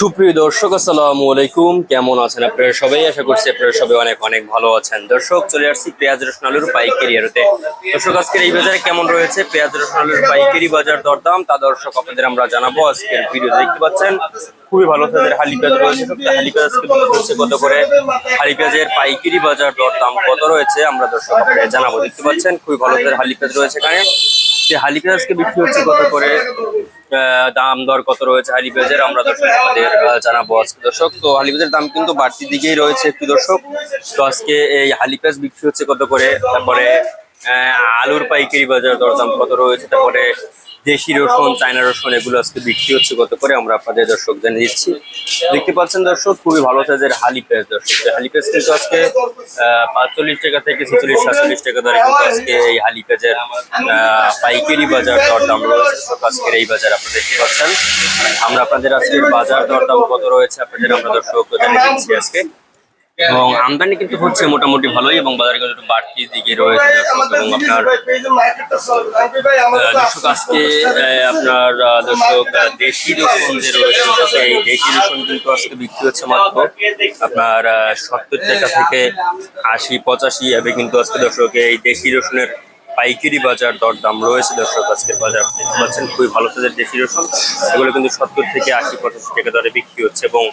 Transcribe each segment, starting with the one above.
সুপ্রিয় দর্শক, আসসালামু আলাইকুম। কেমন আছেন আপনারা সবাই? আশা করছি আপনারা সবাই অনেক অনেক ভালো আছেন। দর্শক, চলে আসছি পেঁয়াজ, রসুন, আলুর পাইকারি আড়তে দর্শক, আজকের এই বাজারে কেমন রয়েছে? পেঁয়াজ, রসুন, আলুর পাইকারি বাজার দরদাম, তা দর্শক আপনাদের আমরা জানাব। আজকের ভিডিও দেখতে পাচ্ছেন, খুবই ভালো তাদের হালি পেঁয়াজ রয়েছে। হালি পেঁয়াজ কত করে? হালি পেঁয়াজের পাইকারি বাজার দরদাম কত রয়েছে? আমরা দর্শক আপনাদের জানাব। দেখতে পাচ্ছেন, খুবই ভালো তাদের হালি পেঁয়াজ রয়েছে এখানে। যে হালি পেঁয়াজকে বিক্রি হচ্ছে কত করে দাম দর কত রয়েছে হালি পেঁয়াজের আমরা দর্শক আমাদের জানাব আজকে দর্শক। তো হালি পেঁয়াজের দাম কিন্তু বাড়তি দিকেই রয়েছে একটু দর্শক। তো আজকে এই হালি পেঁয়াজ বিক্রি হচ্ছে কত করে, তারপরে আলুর পাইকারি বাজার দরদাম কত রয়েছে, তারপরে দেশি রসুন, চায়না রসুন এগুলো আজকে বিক্রি হচ্ছে কত করে, আমরা আপনাদের দর্শক জানিয়ে দিচ্ছি। দেখতে পাচ্ছেন দর্শক, খুবই ভালো সাইজের হালি পেঁয়াজ দর্শক। হালি পেঁয়াজ কিন্তু আজকে পাঁচচল্লিশ টাকা থেকে ছেচল্লিশ, সাতচল্লিশ টাকা দরে কিন্তু আজকে এই হালি পেঁয়াজের পাইকারি বাজার দরদাম রয়েছে আজকের এই বাজার আপনারা দেখতে পাচ্ছেন। আমরা আপনাদের আজকের বাজার দরদাম কত রয়েছে আপনাদের আমরা দর্শক জানিয়ে দিচ্ছি আজকে। এবং আমদানি কিন্তু হচ্ছে মোটামুটি ভালোই এবং বাজারে কিন্তু বাড়তি দিকে রয়েছে। এবং আপনার দর্শক আজকে আপনার দর্শক দেশি রসুন যে রয়েছে সেই দেশি রসুন কিন্তু আজকে বিক্রি হচ্ছে মাত্র আপনার সত্তর টাকা থেকে আশি পঁচাশি এভাবে কিন্তু আজকে দর্শক এই দেশি রসুনের পাইকারি বাজার দরদাম রয়েছে। দর্শক, আজকের বাজার আপনি দেখতে পাচ্ছেন, খুবই ভালো তাদের দেশি রসুন এগুলো কিন্তু সত্তর থেকে আশি পঁচাশি টাকা দরে বিক্রি হচ্ছে এবং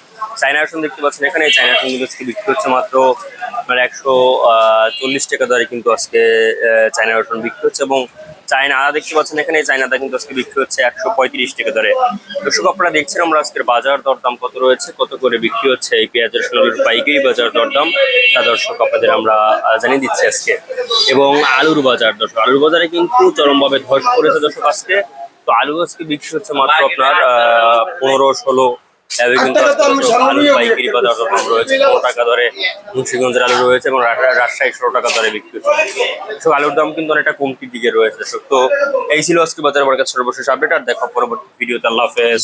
চায়না রসুন দেখতে পাচ্ছেন এখানে। চায়না রসুন কিন্তু আজকে বিক্রি হচ্ছে মাত্র আপনার একশো চল্লিশ টাকা দরে কিন্তু আজকে চায়না রসুন বিক্রি হচ্ছে এবং চায়না দেখতে পাচ্ছেন এখানে চায়নাটা কিন্তু আজকে বিক্রি হচ্ছে একশো পঁয়ত্রিশ টাকা ধরে দর্শক, আপনারা দেখছেন আমরা আজকের বাজার দরদাম কত রয়েছে, কত করে বিক্রি হচ্ছে এই পেঁয়াজ রসুন আলুর পাইকারি বাজার দরদাম, তা দর্শক, আপনাদের আমরা জানিয়ে দিচ্ছি আজকে। এবং আলুর বাজার, দর্শক, আলুর বাজারে কিন্তু চরমভাবে ধস পড়েছে দর্শক আজকে। তো আলু আজকে বিক্রি হচ্ছে মাত্র আপনার পনেরো, ষোলো ষোলো টাকা দরে মুন্সিগঞ্জের আলু রয়েছে এবং রা- রাজশাহী ষোলো টাকা দরে বিক্রি হচ্ছে। আলুর দাম কিন্তু অনেকটা কমতির দিকে রয়েছে তো এই ছিল আজকে বাজার মার্কেট সর্বশেষ আপডেট আর দেখো পরবর্তী ভিডিওতে আল্লাহ হাফেজ।